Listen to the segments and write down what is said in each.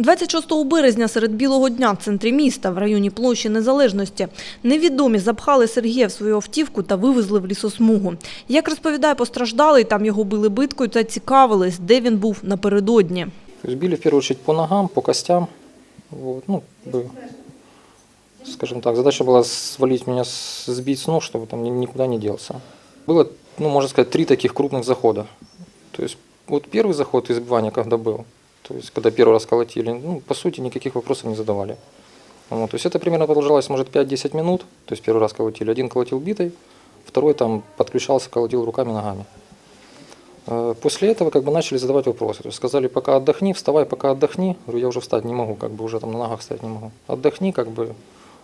26 березня серед білого дня в центрі міста в районі площі Незалежності невідомі запхали Сергія в свою автівку та вивезли в лісосмугу. Як розповідає постраждалий, там його били биткою та цікавились, де він був напередодні. То есть били в первую очередь по ногам, по костям. Вот, ну, как бы, скажем так, задача была свалить меня, с- сбить с ног, чтобы там ни- никуда не делся. Было, ну, можно сказать, три таких крупных захода. То есть вот первый заход избивания, когда был, то есть когда первый раз колотили, ну, по сути, никаких вопросов не задавали. Вот, то есть это примерно продолжалось, может, 5-10 минут, то есть первый раз колотили. Один колотил битой, второй там подключался, колотил руками, ногами. Э, После этого как бы начали задавать вопросы. То есть сказали, пока отдохни, вставай, пока отдохни. Говорю, я уже встать не могу, как бы уже там на ногах стоять не могу. Отдохни, как бы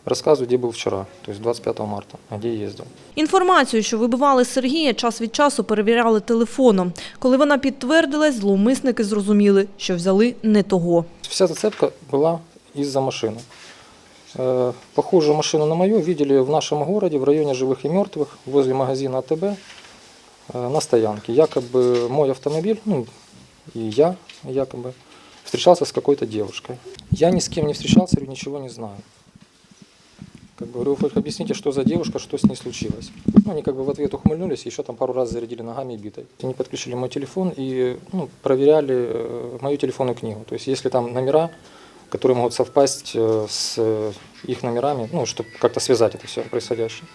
рассказывай, где был вчера, то есть 25 марта, а где ездил. Інформацію, що вибивали Сергія, час від часу перевіряли телефоном. Коли вона підтвердилась, зловмисники зрозуміли, що взяли не того. Вся зацепка была из-за машины. Э, Похожую машину на мою видели в нашем городе, в районе живых и мертвых, возле магазина АТБ, э, на стоянке. Якобы мой автомобиль, ну и я якобы, встречался с какой-то девушкой. Я ни с кем не встречался, говорю, ничего не знаю. Как бы говорю, вы хоть объясните, что за девушка, что с ней случилось. Ну, они как бы в ответ ухмыльнулись, еще там пару раз зарядили ногами и битой. Они подключили мой телефон и ну, проверяли э, мою телефонную книгу. То есть если там номера, которые могут совпасть э, с э, их номерами, ну, чтобы как-то связать это все происходящее.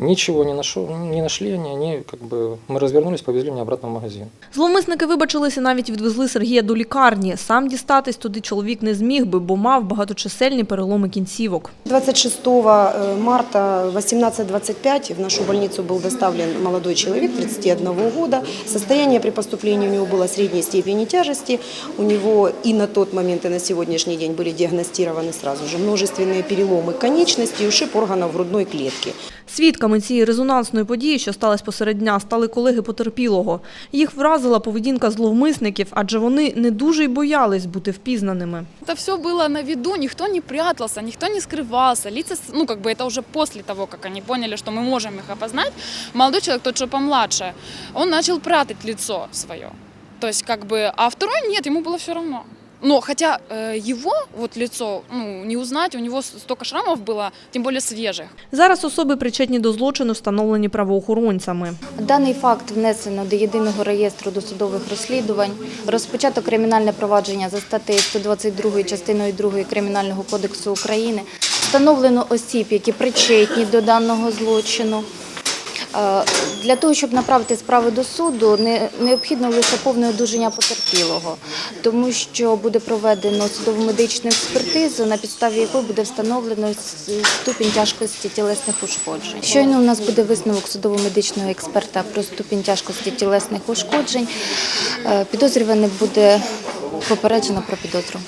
Ничего не, нашел, не нашли они, они как бы, мы развернулись, повезли меня обратно в магазин. Зловмисники вибачилися, навіть відвезли Сергія до лікарні. Сам дістатись туди чоловік не зміг би, бо мав багаточисельні переломи кінцівок. 26 э, марта 18.25 в нашу больницу был доставлен молодой человек 31 года. Состояние при поступлении у него было средней степени тяжести. У него и на тот момент, и на сегодняшний день были диагностированы сразу же множественные переломы конечностей и ушиб органов грудной клетки. Свідками цієї резонансної події, що сталася посеред дня, стали колеги потерпілого. Їх вразила поведінка зловмисників, адже вони не дуже й боялись бути впізнаними. Это все было на виду, никто не прятался, никто не скрывался. Лица, с- ну, как бы это уже после того, как они поняли, что мы можем их опознать. Молодой человек, тот, что помладше, он начал прятать лицо свое. То есть, как бы, а второй нет, ему было все равно. Но хотя э, его вот лицо, ну, не узнать, у него столько шрамов было, тем более свежих. Зараз особи, причетні до злочину, встановлені правоохоронцями. Даний факт внесено до єдиного реєстру досудових розслідувань. Розпочато кримінальне провадження за статтею 122 частиною 2 Кримінального кодексу України. Встановлено осіб, які причетні до даного злочину. Е, Для того, щоб направити справи до суду, необхідно лише повне одужання потерпілого, тому що буде проведено судово-медичну експертизу, на підставі якої буде встановлено ступінь тяжкості тілесних ушкоджень. Щойно у нас буде висновок судово-медичного експерта про ступінь тяжкості тілесних ушкоджень. е, Підозрюваний буде попереджено про підозру.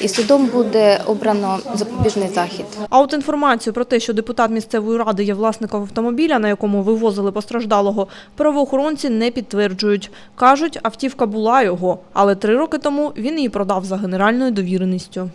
І судом буде обрано запобіжний захід. А от інформацію про те, що депутат місцевої ради є власником автомобіля, на якому вивозили постраждалого, правоохоронці не підтверджують. Кажуть, автівка була його, але три роки тому він її продав за генеральною довіреністю.